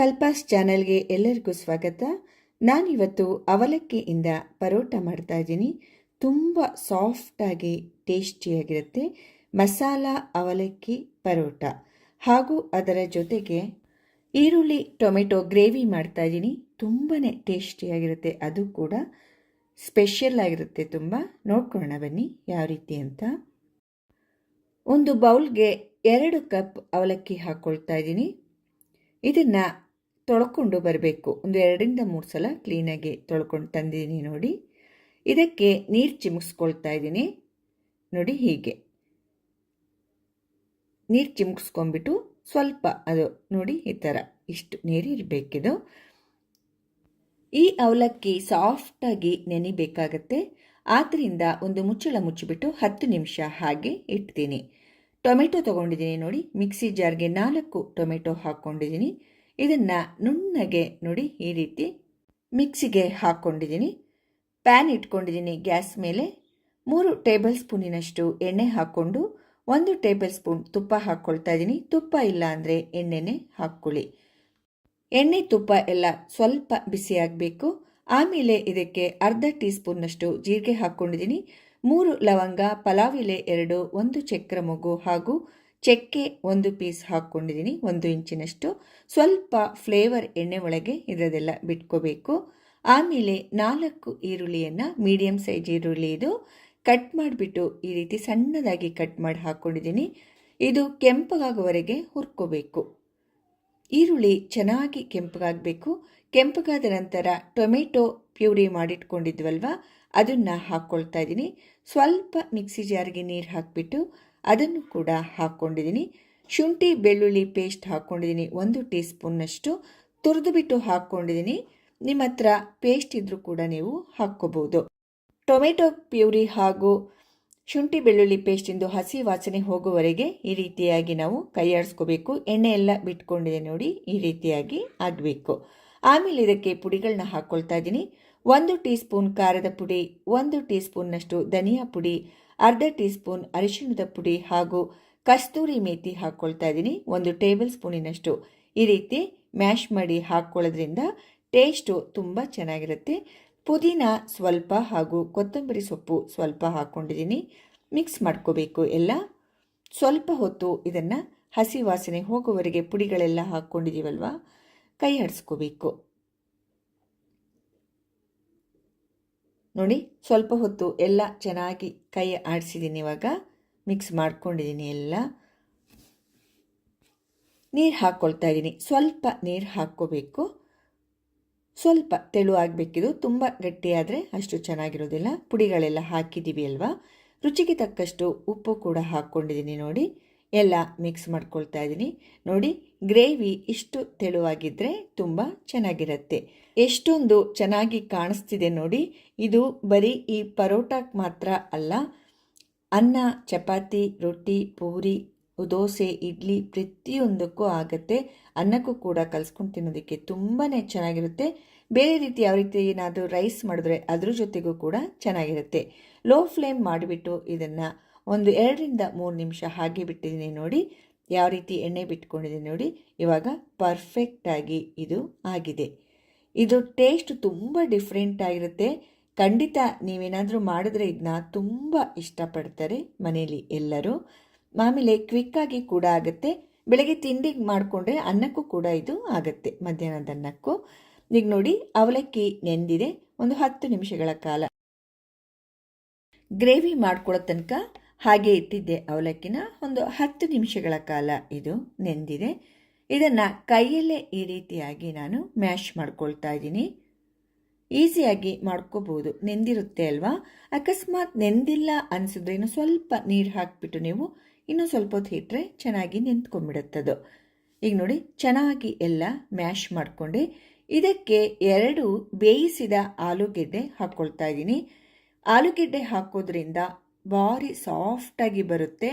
ಕಲ್ಪಾಸ್ ಚಾನೆಲ್ಗೆ ಎಲ್ಲರಿಗೂ ಸ್ವಾಗತ. ನಾನಿವತ್ತು ಅವಲಕ್ಕಿಯಿಂದ ಪರೋಟ ಮಾಡ್ತಾ ಇದ್ದೀನಿ. ತುಂಬ ಸಾಫ್ಟಾಗಿ ಟೇಸ್ಟಿಯಾಗಿರುತ್ತೆ. ಮಸಾಲ, ಅವಲಕ್ಕಿ, ಪರೋಟ ಹಾಗೂ ಅದರ ಜೊತೆಗೆ ಈರುಳ್ಳಿ, ಟೊಮೆಟೊ ಗ್ರೇವಿ ಮಾಡ್ತಾ ಇದ್ದೀನಿ. ತುಂಬಾ ಟೇಸ್ಟಿಯಾಗಿರುತ್ತೆ. ಅದು ಕೂಡ ಸ್ಪೆಷಲ್ ಆಗಿರುತ್ತೆ ತುಂಬ. ನೋಡ್ಕೊಳ್ಳೋಣ ಬನ್ನಿ ಯಾವ ರೀತಿ ಅಂತ. ಒಂದು ಬೌಲ್ಗೆ ಎರಡು ಕಪ್ ಅವಲಕ್ಕಿ ಹಾಕ್ಕೊಳ್ತಾ ಇದ್ದೀನಿ. ಇದನ್ನು ತೊಳ್ಕೊಂಡು ಬರಬೇಕು. ಒಂದು ಎರಡರಿಂದ ಮೂರು ಸಲ ಕ್ಲೀನಾಗಿ ತೊಳ್ಕೊಂಡು ತಂದಿದ್ದೀನಿ ನೋಡಿ. ಇದಕ್ಕೆ ನೀರು ಚಿಮುಕ್ಸ್ಕೊಳ್ತಾ ಇದ್ದೀನಿ. ನೋಡಿ ಹೀಗೆ. ನೀರು ಚಿಮುಕ್ಸ್ಕೊಂಡ್ಬಿಟ್ಟು ಸ್ವಲ್ಪ ಅದು ನೋಡಿ ಈ ಥರ ಇಷ್ಟು ನೀರು ಇರಬೇಕಿದು. ಈ ಅವಲಕ್ಕಿ ಸಾಫ್ಟಾಗಿ ನೆನಿಬೇಕಾಗತ್ತೆ. ಆದ್ದರಿಂದ ಒಂದು ಮುಚ್ಚಳ ಮುಚ್ಚಿಬಿಟ್ಟು ಹತ್ತು ನಿಮಿಷ ಹಾಗೆ ಇಡ್ತೀನಿ. ಟೊಮೆಟೊ ತೊಗೊಂಡಿದ್ದೀನಿ ನೋಡಿ. ಮಿಕ್ಸಿ ಜಾರ್ಗೆ ನಾಲ್ಕು ಟೊಮೆಟೊ ಹಾಕ್ಕೊಂಡಿದ್ದೀನಿ. ಇದನ್ನು ನುಣ್ಣಗೆ ನೋಡಿ ಈ ರೀತಿ ಮಿಕ್ಸಿಗೆ ಹಾಕ್ಕೊಂಡಿದ್ದೀನಿ. ಪ್ಯಾನ್ ಇಟ್ಕೊಂಡಿದ್ದೀನಿ ಗ್ಯಾಸ್ ಮೇಲೆ. ಮೂರು ಟೇಬಲ್ ಸ್ಪೂನಿನಷ್ಟು ಎಣ್ಣೆ ಹಾಕ್ಕೊಂಡು ಒಂದು ಟೇಬಲ್ ಸ್ಪೂನ್ ತುಪ್ಪ ಹಾಕ್ಕೊಳ್ತಾ ಇದ್ದೀನಿ ತುಪ್ಪ ಇಲ್ಲ ಅಂದರೆ ಎಣ್ಣೆನೇ ಹಾಕ್ಕೊಳ್ಳಿ. ಎಣ್ಣೆ, ತುಪ್ಪ ಎಲ್ಲ ಸ್ವಲ್ಪ ಬಿಸಿಯಾಗಬೇಕು ಆಮೇಲೆ ಇದಕ್ಕೆ ಅರ್ಧ ಟೀ ಸ್ಪೂನ್ನಷ್ಟು ಜೀರಿಗೆ ಹಾಕ್ಕೊಂಡಿದ್ದೀನಿ. ಮೂರು ಲವಂಗ, ಪಲಾವ್ ಎಲೆ ಎರಡು, ಒಂದು ಚಕ್ರ ಮಗು ಹಾಗೂ ಚಕ್ಕೆ ಒಂದು ಪೀಸ್ ಹಾಕ್ಕೊಂಡಿದ್ದೀನಿ, ಒಂದು ಇಂಚಿನಷ್ಟು. ಸ್ವಲ್ಪ ಫ್ಲೇವರ್ ಎಣ್ಣೆ ಒಳಗೆ ಇದರದೆಲ್ಲ ಬಿಟ್ಕೋಬೇಕು. ಆಮೇಲೆ ನಾಲ್ಕು ಈರುಳ್ಳಿಯನ್ನು ಮೀಡಿಯಮ್ ಸೈಜ್ ಈರುಳ್ಳಿ ಇದು ಕಟ್ ಮಾಡಿಬಿಟ್ಟು ಈ ರೀತಿ ಸಣ್ಣದಾಗಿ ಕಟ್ ಮಾಡಿ ಹಾಕ್ಕೊಂಡಿದ್ದೀನಿ. ಇದು ಕೆಂಪಗಾಗುವವರೆಗೆ ಹುರ್ಕೋಬೇಕು. ಈರುಳ್ಳಿ ಚೆನ್ನಾಗಿ ಕೆಂಪಗಾಗಬೇಕು. ಕೆಂಪಗಾದ ನಂತರ ಟೊಮೆಟೊ ಪ್ಯೂರಿ ಮಾಡಿಟ್ಕೊಂಡಿದ್ವಲ್ವ, ಅದನ್ನು ಹಾಕ್ಕೊಳ್ತಾ ಇದ್ದೀನಿ. ಸ್ವಲ್ಪ ಮಿಕ್ಸಿ ಜಾರ್ಗೆ ನೀರು ಹಾಕಿಬಿಟ್ಟು ಅದನ್ನು ಕೂಡ ಹಾಕ್ಕೊಂಡಿದ್ದೀನಿ. ಶುಂಠಿ, ಬೆಳ್ಳುಳ್ಳಿ ಪೇಸ್ಟ್ ಹಾಕ್ಕೊಂಡಿದ್ದೀನಿ. ಒಂದು ಟೀ ಸ್ಪೂನ್ನಷ್ಟು ತುರಿದು ಬಿಟ್ಟು ಹಾಕ್ಕೊಂಡಿದ್ದೀನಿ. ನಿಮ್ಮ ಹತ್ರ ಪೇಸ್ಟ್ ಇದ್ದರೂ ಕೂಡ ನೀವು ಹಾಕ್ಕೋಬೋದು. ಟೊಮೆಟೊ ಪ್ಯೂರಿ ಹಾಗೂ ಶುಂಠಿ, ಬೆಳ್ಳುಳ್ಳಿ ಪೇಸ್ಟಿಂದು ಹಸಿ ವಾಸನೆ ಹೋಗುವವರೆಗೆ ಈ ರೀತಿಯಾಗಿ ನಾವು ಕೈಯಾಡಿಸ್ಕೋಬೇಕು ಎಣ್ಣೆ ಎಲ್ಲ ಬಿಟ್ಕೊಂಡಿದೆ ನೋಡಿ, ಈ ರೀತಿಯಾಗಿ ಆಗಬೇಕು. ಆಮೇಲೆ ಇದಕ್ಕೆ ಪುಡಿಗಳನ್ನ ಹಾಕ್ಕೊಳ್ತಾ ಇದ್ದೀನಿ. ಒಂದು ಟೀ ಸ್ಪೂನ್ ಖಾರದ ಪುಡಿ, ಒಂದು ಟೀ ಸ್ಪೂನ್ನಷ್ಟು ಧನಿಯಾ ಪುಡಿ ಅರ್ಧ ಟೀ ಸ್ಪೂನ್ ಅರಿಶಿಣದ ಪುಡಿ ಹಾಗೂ ಕಸ್ತೂರಿ ಮೇಥಿ ಹಾಕ್ಕೊಳ್ತಾ ಇದ್ದೀನಿ. ಒಂದು ಟೇಬಲ್ ಸ್ಪೂನಿನಷ್ಟು. ಈ ರೀತಿ ಮ್ಯಾಶ್ ಮಾಡಿ ಹಾಕ್ಕೊಳ್ಳೋದ್ರಿಂದ ಟೇಸ್ಟು ತುಂಬ ಚೆನ್ನಾಗಿರುತ್ತೆ. ಪುದೀನ ಸ್ವಲ್ಪ ಹಾಗೂ ಕೊತ್ತಂಬರಿ ಸೊಪ್ಪು ಸ್ವಲ್ಪ ಹಾಕ್ಕೊಂಡಿದ್ದೀನಿ ಮಿಕ್ಸ್ ಮಾಡ್ಕೋಬೇಕು ಎಲ್ಲ. ಸ್ವಲ್ಪ ಹೊತ್ತು ಇದನ್ನು ಹಸಿ ವಾಸನೆ ಹೋಗುವವರೆಗೆ ಪುಡಿಗಳೆಲ್ಲ ಹಾಕ್ಕೊಂಡಿದ್ದೀವಲ್ವ ಕೈ ಆಡಿಸ್ಕೋಬೇಕು ನೋಡಿ, ಸ್ವಲ್ಪ ಹೊತ್ತು ಎಲ್ಲ ಚೆನ್ನಾಗಿ ಕೈ ಆಡಿಸಿದ್ದೀನಿ ಇವಾಗ. ಮಿಕ್ಸ್ ಮಾಡ್ಕೊಂಡಿದ್ದೀನಿ ಎಲ್ಲ. ನೀರು ಹಾಕ್ಕೊಳ್ತಾ ಇದ್ದೀನಿ. ಸ್ವಲ್ಪ ನೀರು ಹಾಕ್ಕೋಬೇಕು. ಸ್ವಲ್ಪ ತೆಳು ಆಗಬೇಕಿದು. ತುಂಬ ಗಟ್ಟಿಯಾದರೆ ಅಷ್ಟು ಚೆನ್ನಾಗಿರೋದಿಲ್ಲ. ಪುಡಿಗಳೆಲ್ಲ ಹಾಕಿದ್ದೀವಿ ಅಲ್ವಾ? ರುಚಿಗೆ ತಕ್ಕಷ್ಟು ಉಪ್ಪು ಕೂಡ ಹಾಕ್ಕೊಂಡಿದ್ದೀನಿ ನೋಡಿ. ಎಲ್ಲ ಮಿಕ್ಸ್ ಮಾಡ್ಕೊಳ್ತಾ ಇದ್ದೀನಿ. ನೋಡಿ ಗ್ರೇವಿ ಇಷ್ಟು ತೆಳುವಾಗಿದ್ದರೆ ತುಂಬ ಚೆನ್ನಾಗಿರುತ್ತೆ. ಎಷ್ಟೊಂದು ಚೆನ್ನಾಗಿ ಕಾಣಿಸ್ತಿದೆ ನೋಡಿ. ಇದು ಬರೀ ಈ ಪರೋಟಕ್ಕೆ ಮಾತ್ರ ಅಲ್ಲ. ಅನ್ನ, ಚಪಾತಿ, ರೊಟ್ಟಿ, ಪೂರಿ, ದೋಸೆ, ಇಡ್ಲಿ ಪ್ರತಿಯೊಂದಕ್ಕೂ ಆಗುತ್ತೆ. ಅನ್ನಕ್ಕೂ ಕೂಡ ಕಲಿಸ್ಕೊಂಡು ತಿನ್ನೋದಕ್ಕೆ ತುಂಬಾ ಚೆನ್ನಾಗಿರುತ್ತೆ. ಬೇರೆ ರೀತಿ ಯಾವ ರೀತಿ ಏನಾದರೂ ರೈಸ್ ಮಾಡಿದ್ರೆ ಅದ್ರ ಜೊತೆಗೂ ಕೂಡ ಚೆನ್ನಾಗಿರುತ್ತೆ. ಲೋ ಫ್ಲೇಮ್ ಮಾಡಿಬಿಟ್ಟು ಇದನ್ನು ಒಂದು ಎರಡರಿಂದ ಮೂರು ನಿಮಿಷ ಹಾಗೆ ಬಿಟ್ಟಿದ್ದೀನಿ ನೋಡಿ. ಯಾವ ರೀತಿ ಎಣ್ಣೆ ಬಿಟ್ಕೊಂಡಿದೆ ನೋಡಿ. ಇವಾಗ ಪರ್ಫೆಕ್ಟಾಗಿ ಇದು ಆಗಿದೆ. ಇದು ಟೇಸ್ಟ್ ತುಂಬ ಡಿಫ್ರೆಂಟ್ ಆಗಿರುತ್ತೆ. ಖಂಡಿತ ನೀವೇನಾದರೂ ಮಾಡಿದ್ರೆ ಇದನ್ನ ತುಂಬ ಇಷ್ಟಪಡ್ತಾರೆ ಮನೆಯಲ್ಲಿ ಎಲ್ಲರೂ. ಆಮೇಲೆ ಕ್ವಿಕ್ಕಾಗಿ ಕೂಡ ಆಗುತ್ತೆ. ಬೆಳಗ್ಗೆ ತಿಂಡಿಗೆ ಮಾಡಿಕೊಂಡ್ರೆ ಅನ್ನಕ್ಕೂ ಕೂಡ ಇದು ಆಗುತ್ತೆ ಮಧ್ಯಾಹ್ನದ ಅನ್ನಕ್ಕೂ. ಈಗ ನೋಡಿ, ಅವಲಕ್ಕಿ ನೆಂದಿದೆ. ಒಂದು ಹತ್ತು ನಿಮಿಷಗಳ ಕಾಲ. ಗ್ರೇವಿ ಮಾಡ್ಕೊಳ್ಳೋ ತನಕ ಹಾಗೆ ಇಟ್ಟಿದ್ದೆ ಅವಲಕ್ಕಿನ ಒಂದು ಹತ್ತು ನಿಮಿಷಗಳ ಕಾಲ ಇದು ನೆಂದಿದೆ. ಇದನ್ನು ಕೈಯಲ್ಲೇ ಈ ರೀತಿಯಾಗಿ ನಾನು ಮ್ಯಾಶ್ ಮಾಡ್ಕೊಳ್ತಾ ಇದ್ದೀನಿ. ಈಸಿಯಾಗಿ ಮಾಡ್ಕೋಬಹುದು ನೆಂದಿರುತ್ತೆ ಅಲ್ವಾ? ಅಕಸ್ಮಾತ್ ನೆಂದಿಲ್ಲ ಅನಿಸಿದ್ರೆ ಇನ್ನು ಸ್ವಲ್ಪ ನೀರು ಹಾಕಿಬಿಟ್ಟು ನೀವು ಇನ್ನೂ ಸ್ವಲ್ಪ ಹೊತ್ತು ಇಟ್ಟರೆ ಚೆನ್ನಾಗಿ ನೆಂತ್ಕೊಂಡ್ಬಿಡುತ್ತದು. ಈಗ ನೋಡಿ, ಚೆನ್ನಾಗಿ ಎಲ್ಲ ಮ್ಯಾಶ್ ಮಾಡಿಕೊಂಡು. ಇದಕ್ಕೆ ಎರಡು ಬೇಯಿಸಿದ ಆಲೂಗೆಡ್ಡೆ ಹಾಕ್ಕೊಳ್ತಾ ಇದ್ದೀನಿ. ಆಲೂಗೆಡ್ಡೆ ಹಾಕೋದ್ರಿಂದ ಭಾರಿ ಸಾಫ್ಟಾಗಿ ಬರುತ್ತೆ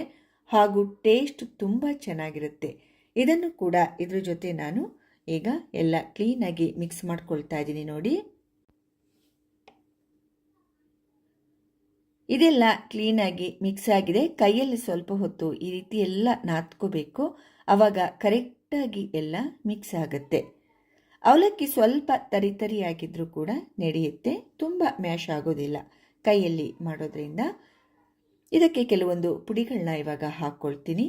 ಹಾಗೂ ಟೇಸ್ಟ್ ತುಂಬ ಚೆನ್ನಾಗಿರುತ್ತೆ. ಇದನ್ನು ಕೂಡ ಇದ್ರ ಜೊತೆ ನಾನು ಈಗ ಎಲ್ಲ ಕ್ಲೀನಾಗಿ ಮಿಕ್ಸ್ ಮಾಡ್ಕೊಳ್ತಾ ಇದ್ದೀನಿ ನೋಡಿ. ಇದೆಲ್ಲ ಕ್ಲೀನಾಗಿ ಮಿಕ್ಸ್ ಆಗಿದೆ. ಕೈಯಲ್ಲಿ ಸ್ವಲ್ಪ ಹೊತ್ತು ಈ ರೀತಿ ಎಲ್ಲ ನಾತ್ಕೋಬೇಕು ಆವಾಗ ಕರೆಕ್ಟಾಗಿ ಎಲ್ಲ ಮಿಕ್ಸ್ ಆಗುತ್ತೆ. ಅವಲಕ್ಕಿ ಸ್ವಲ್ಪ ತರಿತರಿಯಾಗಿದ್ದರೂ ಕೂಡ ನಡೆಯುತ್ತೆ. ತುಂಬ ಮ್ಯಾಶ್ ಆಗೋದಿಲ್ಲ. ಕೈಯಲ್ಲಿ ಮಾಡೋದ್ರಿಂದ ಇದಕ್ಕೆ ಕೆಲವೊಂದು ಪುಡಿಗಳನ್ನ ಇವಾಗ ಹಾಕ್ಕೊಳ್ತೀನಿ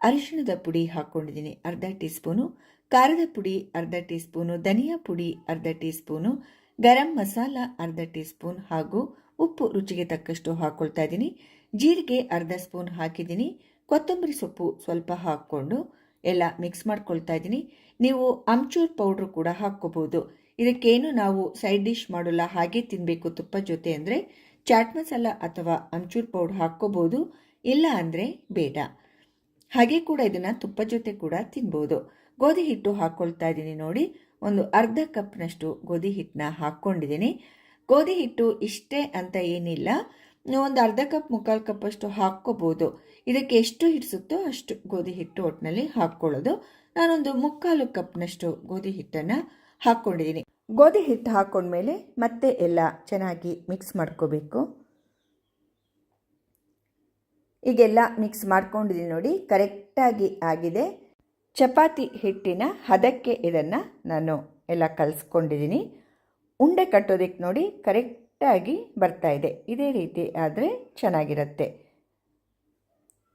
ಅರಿಶಿಣದ ಪುಡಿ ಹಾಕ್ಕೊಂಡಿದ್ದೀನಿ ಅರ್ಧ ಟೀ ಸ್ಪೂನು ಖಾರದ ಪುಡಿ, ಅರ್ಧ ಟೀ ಸ್ಪೂನು ಧನಿಯಾ ಪುಡಿ, ಅರ್ಧ ಟೀ ಸ್ಪೂನು ಗರಂ ಮಸಾಲ, ಅರ್ಧ ಟೀ ಸ್ಪೂನ್ ಹಾಗೂ ಉಪ್ಪು ರುಚಿಗೆ ತಕ್ಕಷ್ಟು ಹಾಕ್ಕೊಳ್ತಾ ಇದ್ದೀನಿ. ಜೀರಿಗೆ ಅರ್ಧ ಸ್ಪೂನ್ ಹಾಕಿದ್ದೀನಿ. ಕೊತ್ತಂಬರಿ ಸೊಪ್ಪು ಸ್ವಲ್ಪ ಹಾಕ್ಕೊಂಡು ಎಲ್ಲ ಮಿಕ್ಸ್ ಮಾಡ್ಕೊಳ್ತಾ ಇದ್ದೀನಿ. ನೀವು ಅಮ್ಚೂರ್ ಪೌಡ್ರ್ ಕೂಡ ಹಾಕ್ಕೋಬೋದು. ಇದಕ್ಕೇನು ನಾವು ಸೈಡ್ ಡಿಶ್ ಮಾಡೋಲ್ಲ, ಹಾಗೆ ತಿನ್ನಬೇಕು ತುಪ್ಪ ಜೊತೆ ಅಂದರೆ ಚಾಟ್ ಮಸಾಲ ಅಥವಾ ಅಮ್ಚೂರ್ ಪೌಡರ್ ಹಾಕ್ಕೋಬೋದು, ಇಲ್ಲ ಅಂದರೆ ಬೇಡ. ಹಾಗೆ ಕೂಡ ಇದನ್ನು ತುಪ್ಪ ಜೊತೆ ಕೂಡ ತಿನ್ಬೋದು. ಗೋಧಿ ಹಿಟ್ಟು ಹಾಕ್ಕೊಳ್ತಾ ಇದ್ದೀನಿ ನೋಡಿ. ಒಂದು ಅರ್ಧ ಕಪ್ನಷ್ಟು ಗೋಧಿ ಹಿಟ್ಟನ್ನ ಹಾಕ್ಕೊಂಡಿದ್ದೀನಿ. ಗೋಧಿ ಹಿಟ್ಟು ಇಷ್ಟೇ ಅಂತ ಏನಿಲ್ಲ. ಒಂದು ಅರ್ಧ ಕಪ್, ಮುಕ್ಕಾಲು ಕಪ್ಪಷ್ಟು ಹಾಕ್ಕೋಬೋದು. ಇದಕ್ಕೆ ಎಷ್ಟು ಹಿಡಿಸುತ್ತೋ ಅಷ್ಟು ಗೋಧಿ ಹಿಟ್ಟು ಒಟ್ಟಿನಲ್ಲಿ ಹಾಕ್ಕೊಳ್ಳೋದು. ನಾನೊಂದು ಮುಕ್ಕಾಲು ಕಪ್ನಷ್ಟು ಗೋಧಿ ಹಿಟ್ಟನ್ನು ಹಾಕ್ಕೊಂಡಿದ್ದೀನಿ. ಗೋಧಿ ಹಿಟ್ಟು ಹಾಕೊಂಡ್ಮೇಲೆ ಮತ್ತೆ ಎಲ್ಲ ಚೆನ್ನಾಗಿ ಮಿಕ್ಸ್ ಮಾಡ್ಕೋಬೇಕು. ಈಗೆಲ್ಲ ಮಿಕ್ಸ್ ಮಾಡ್ಕೊಂಡಿದ್ದೀನಿ ನೋಡಿ, ಕರೆಕ್ಟಾಗಿ ಆಗಿದೆ. ಚಪಾತಿ ಹಿಟ್ಟಿನ ಹದಕ್ಕೆ ಇದನ್ನು ನಾನು ಎಲ್ಲ ಕಲಿಸ್ಕೊಂಡಿದ್ದೀನಿ ಉಂಡೆ ಕಟ್ಟೋದಕ್ಕೆ ನೋಡಿ ಕರೆಕ್ಟಾಗಿ ಬರ್ತಾ ಇದೆ. ಇದೇ ರೀತಿ ಆದರೆ ಚೆನ್ನಾಗಿರುತ್ತೆ.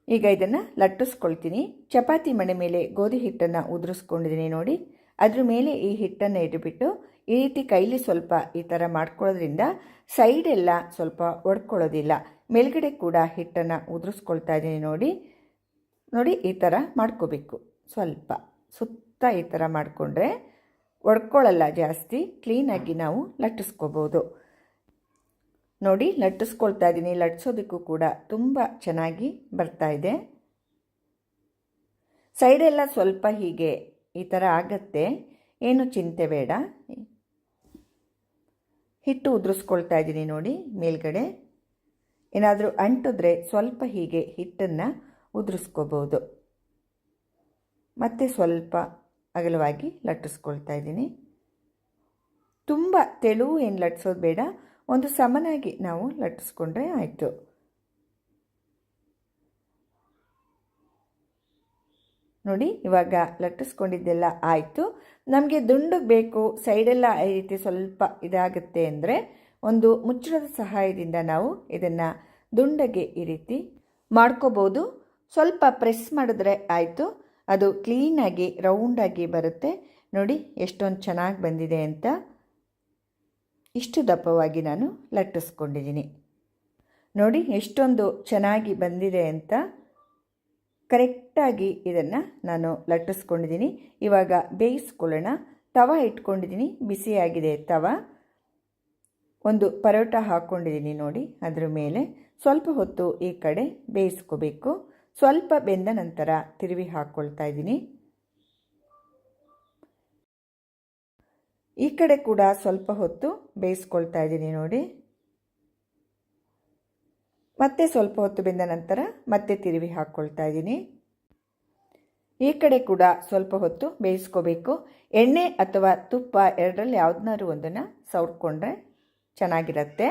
ಈಗ ಇದನ್ನು ಲಟ್ಟಿಸ್ಕೊಳ್ತೀನಿ. ಚಪಾತಿ ಮಣೆ ಮೇಲೆ ಗೋಧಿ ಹಿಟ್ಟನ್ನು ಉದುರಿಸ್ಕೊಂಡಿದ್ದೀನಿ ನೋಡಿ. ಅದ್ರ ಮೇಲೆ ಈ ಹಿಟ್ಟನ್ನು ಇಟ್ಬಿಟ್ಟು ಈ ರೀತಿ ಕೈಲಿ ಸ್ವಲ್ಪ ಈ ಥರ ಮಾಡ್ಕೊಳ್ಳೋದ್ರಿಂದ ಸೈಡೆಲ್ಲ ಸ್ವಲ್ಪ ಒಡ್ಕೊಳ್ಳೋದಿಲ್ಲ. ಮೇಲ್ಗಡೆ ಕೂಡ ಹಿಟ್ಟನ್ನು ಉದುರಿಸ್ಕೊಳ್ತಾ ಇದ್ದೀನಿ ನೋಡಿ. ನೋಡಿ ಈ ಥರ ಮಾಡ್ಕೋಬೇಕು. ಸ್ವಲ್ಪ ಸುತ್ತ ಈ ಥರ ಮಾಡಿಕೊಂಡ್ರೆ ಒಡ್ಕೊಳ್ಳಲ್ಲ ಜಾಸ್ತಿ. ಕ್ಲೀನಾಗಿ ನಾವು ಲಟ್ಟಿಸ್ಕೋಬೋದು. ನೋಡಿ ಲಟ್ಟಿಸ್ಕೊಳ್ತಾ ಇದ್ದೀನಿ. ಲಟ್ಸೋದಕ್ಕೂ ಕೂಡ ತುಂಬ ಚೆನ್ನಾಗಿ ಬರ್ತಾ ಇದೆ. ಸೈಡೆಲ್ಲ ಸ್ವಲ್ಪ ಹೀಗೆ ಈ ಥರ ಆಗತ್ತೆ. ಏನು ಚಿಂತೆ ಬೇಡ. ಹಿಟ್ಟು ಉದುರಿಸ್ಕೊಳ್ತಾ ಇದ್ದೀನಿ ನೋಡಿ ಮೇಲ್ಗಡೆ. ಏನಾದರೂ ಅಂಟಿದ್ರೆ ಸ್ವಲ್ಪ ಹೀಗೆ ಹಿಟ್ಟನ್ನು ಉದುರಿಸ್ಕೋಬೋದು. ಮತ್ತೆ ಸ್ವಲ್ಪ ಅಗಲವಾಗಿ ಲಟ್ಟಿಸ್ಕೊಳ್ತಾ ಇದ್ದೀನಿ. ತುಂಬ ತೆಳು ಏನು ಲಟ್ಟಿಸೋದು ಬೇಡ, ಒಂದು ಸಮನಾಗಿ ನಾವು ಲಟ್ಟಿಸ್ಕೊಂಡ್ರೆ ಆಯಿತು. ನೋಡಿ, ಇವಾಗ ಲಟ್ಟಿಸ್ಕೊಂಡಿದ್ದೆಲ್ಲ ಆಯಿತು. ನಮಗೆ ದುಂಡು ಬೇಕು, ಸೈಡೆಲ್ಲ ಈ ರೀತಿ ಸ್ವಲ್ಪ ಇದಾಗುತ್ತೆ ಅಂದರೆ ಒಂದು ಮುಚ್ಚಳದ ಸಹಾಯದಿಂದ ನಾವು ಇದನ್ನು ದುಂಡಗೆ ಈ ರೀತಿ ಮಾಡ್ಕೋಬೋದು. ಸ್ವಲ್ಪ ಪ್ರೆಸ್ ಮಾಡಿದ್ರೆ ಆಯಿತು. ಅದು ಕ್ಲೀನಾಗಿ ರೌಂಡಾಗಿ ಬರುತ್ತೆ. ನೋಡಿ, ಎಷ್ಟೊಂದು ಚೆನ್ನಾಗಿ ಬಂದಿದೆ ಅಂತ. ಇಷ್ಟು ದಪ್ಪವಾಗಿ ನಾನು ಲಟ್ಟಿಸ್ಕೊಂಡಿದ್ದೀನಿ. ನೋಡಿ, ಎಷ್ಟೊಂದು ಚೆನ್ನಾಗಿ ಬಂದಿದೆ ಅಂತ. ಕರೆಕ್ಟಾಗಿ ಇದನ್ನು ನಾನು ಲಟ್ಟಿಸ್ಕೊಂಡಿದ್ದೀನಿ. ಇವಾಗ ಬೇಯಿಸ್ಕೊಳ್ಳೋಣ. ತವ ಇಟ್ಕೊಂಡಿದ್ದೀನಿ. ಬಿಸಿಯಾಗಿದೆ ತವ. ಒಂದು ಪರೋಟ ಹಾಕ್ಕೊಂಡಿದ್ದೀನಿ ನೋಡಿ, ಅದರ ಮೇಲೆ. ಸ್ವಲ್ಪ ಹೊತ್ತು ಈ ಕಡೆ ಬೇಯಿಸ್ಕೋಬೇಕು. ಸ್ವಲ್ಪ ಬೆಂದ ನಂತರ ತಿರುವಿ ಹಾಕ್ಕೊಳ್ತಾ ಇದ್ದೀನಿ. ಈ ಕಡೆ ಕೂಡ ಸ್ವಲ್ಪ ಹೊತ್ತು ಬೇಯಿಸ್ಕೊಳ್ತಾ ಇದ್ದೀನಿ ನೋಡಿ. ಮತ್ತೆ ಸ್ವಲ್ಪ ಹೊತ್ತು ಬೆಂದ ನಂತರ ಮತ್ತೆ ತಿರುವಿ ಹಾಕ್ಕೊಳ್ತಾ ಇದ್ದೀನಿ. ಈ ಕಡೆ ಕೂಡ ಸ್ವಲ್ಪ ಹೊತ್ತು ಬೇಯಿಸ್ಕೋಬೇಕು. ಎಣ್ಣೆ ಅಥವಾ ತುಪ್ಪ ಎರಡರಲ್ಲಿ ಯಾವ್ದನ್ನಾರು ಒಂದನ್ನು ಸವರ್ಕೊಂಡ್ರೆ ಚೆನ್ನಾಗಿರುತ್ತೆ.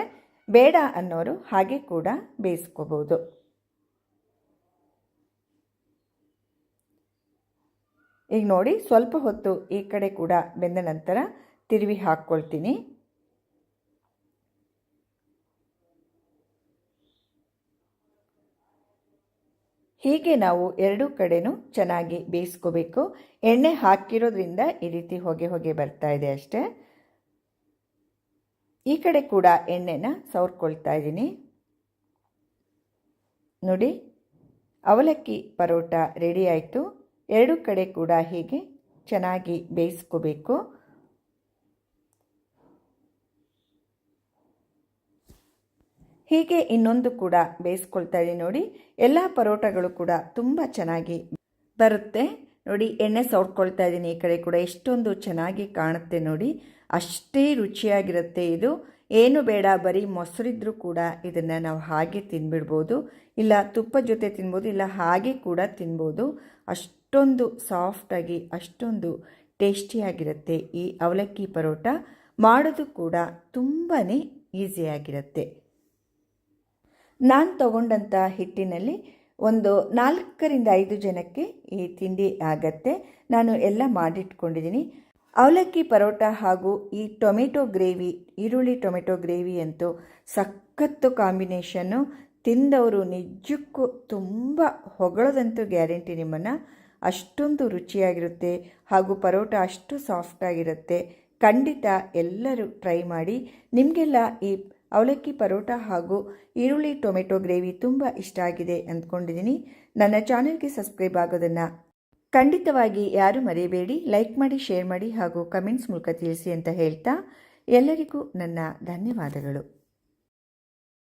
ಬೇಡ ಅನ್ನೋರು ಹಾಗೆ ಕೂಡ ಬೇಯಿಸ್ಕೋಬೋದು. ಈಗ ನೋಡಿ ಸ್ವಲ್ಪ ಹೊತ್ತು ಈ ಕಡೆ ಕೂಡ ಬೆಂದ ನಂತರ ತಿರುವಿ ಹಾಕ್ಕೊಳ್ತೀನಿ ಹೀಗೆ ನಾವು ಎರಡೂ ಕಡೆನೂ ಚೆನ್ನಾಗಿ ಬೇಯಿಸ್ಕೋಬೇಕು. ಎಣ್ಣೆ ಹಾಕಿರೋದ್ರಿಂದ ಈ ರೀತಿ ಹೊಗೆ ಹೊಗೆ ಬರ್ತಾ ಇದೆ ಅಷ್ಟೇ. ಈ ಕಡೆ ಕೂಡ ಎಣ್ಣೆನ ಸವರ್ಕೊಳ್ತಾ ಇದ್ದೀನಿ. ನೋಡಿ, ಅವಲಕ್ಕಿ ಪರೋಟ ರೆಡಿ ಆಯಿತು. ಎರಡು ಕಡೆ ಕೂಡ ಹೀಗೆ ಚೆನ್ನಾಗಿ ಬೇಯಿಸ್ಕೋಬೇಕು. ಹೀಗೆ ಇನ್ನೊಂದು ಕೂಡ ಬೇಯಿಸ್ಕೊಳ್ತಾ ಇದೀನಿ ನೋಡಿ. ಎಲ್ಲ ಪರೋಟಗಳು ಕೂಡ ತುಂಬ ಚೆನ್ನಾಗಿ ಬರುತ್ತೆ. ನೋಡಿ, ಎಣ್ಣೆ ಸವರ್ಕೊಳ್ತಾ ಇದ್ದೀನಿ ಈ ಕಡೆ ಕೂಡ. ಎಷ್ಟೊಂದು ಚೆನ್ನಾಗಿ ಕಾಣುತ್ತೆ ನೋಡಿ. ಅಷ್ಟೇ ರುಚಿಯಾಗಿರುತ್ತೆ ಇದು. ಏನು ಬೇಡ, ಬರೀ ಮೊಸರಿದ್ರೂ ಕೂಡ ಇದನ್ನು ನಾವು ಹಾಗೆ ತಿನ್ಬಿಡ್ಬೋದು. ಇಲ್ಲ, ತುಪ್ಪ ಜೊತೆ ತಿನ್ಬೋದು, ಇಲ್ಲ ಹಾಗೆ ಕೂಡ ತಿನ್ಬೋದು. ಅಷ್ಟೊಂದು ಸಾಫ್ಟಾಗಿ ಅಷ್ಟೊಂದು ಟೇಸ್ಟಿಯಾಗಿರುತ್ತೆ ಈ ಅವಲಕ್ಕಿ ಪರೋಟ. ಮಾಡೋದು ಕೂಡ ತುಂಬಾ ಈಸಿಯಾಗಿರುತ್ತೆ ನಾನು ತಗೊಂಡಂಥ ಹಿಟ್ಟಿನಲ್ಲಿ ಒಂದು ನಾಲ್ಕರಿಂದ ಐದು ಜನಕ್ಕೆ ಈ ತಿಂಡಿ ಆಗತ್ತೆ. ನಾನು ಎಲ್ಲ ಮಾಡಿಟ್ಕೊಂಡಿದ್ದೀನಿ ಅವಲಕ್ಕಿ ಪರೋಟ ಹಾಗೂ ಈ ಟೊಮೆಟೊ ಗ್ರೇವಿ, ಈರುಳ್ಳಿ ಟೊಮೆಟೊ ಗ್ರೇವಿ ಅಂತೂ ಸಖತ್ತು ಕಾಂಬಿನೇಷನ್ನು ತಿಂದವರು ನಿಜಕ್ಕೂ ತುಂಬ ಹೊಗಳದಂತೂ ಗ್ಯಾರಂಟಿ ನಿಮ್ಮನ್ನು. ಅಷ್ಟೊಂದು ರುಚಿಯಾಗಿರುತ್ತೆ ಹಾಗೂ ಪರೋಟ ಅಷ್ಟು ಸಾಫ್ಟಾಗಿರುತ್ತೆ ಖಂಡಿತ ಎಲ್ಲರೂ ಟ್ರೈ ಮಾಡಿ. ನಿಮಗೆಲ್ಲ ಈ ಅವಲಕ್ಕಿ ಪರೋಟ ಹಾಗೂ ಈರುಳ್ಳಿ ಟೊಮೆಟೊ ಗ್ರೇವಿ ತುಂಬ ಇಷ್ಟ ಆಗಿದೆ ಅಂದ್ಕೊಂಡಿದ್ದೀನಿ. ನನ್ನ ಚಾನೆಲ್ಗೆ ಸಬ್ಸ್ಕ್ರೈಬ್ ಆಗೋದನ್ನು ಖಂಡಿತವಾಗಿ ಯಾರು ಮರೆಯಬೇಡಿ ಲೈಕ್ ಮಾಡಿ, ಶೇರ್ ಮಾಡಿ ಹಾಗೂ ಕಮೆಂಟ್ಸ್ ಮೂಲಕ ತಿಳಿಸಿ ಅಂತ ಹೇಳ್ತಾ ಎಲ್ಲರಿಗೂ ನನ್ನ ಧನ್ಯವಾದಗಳು.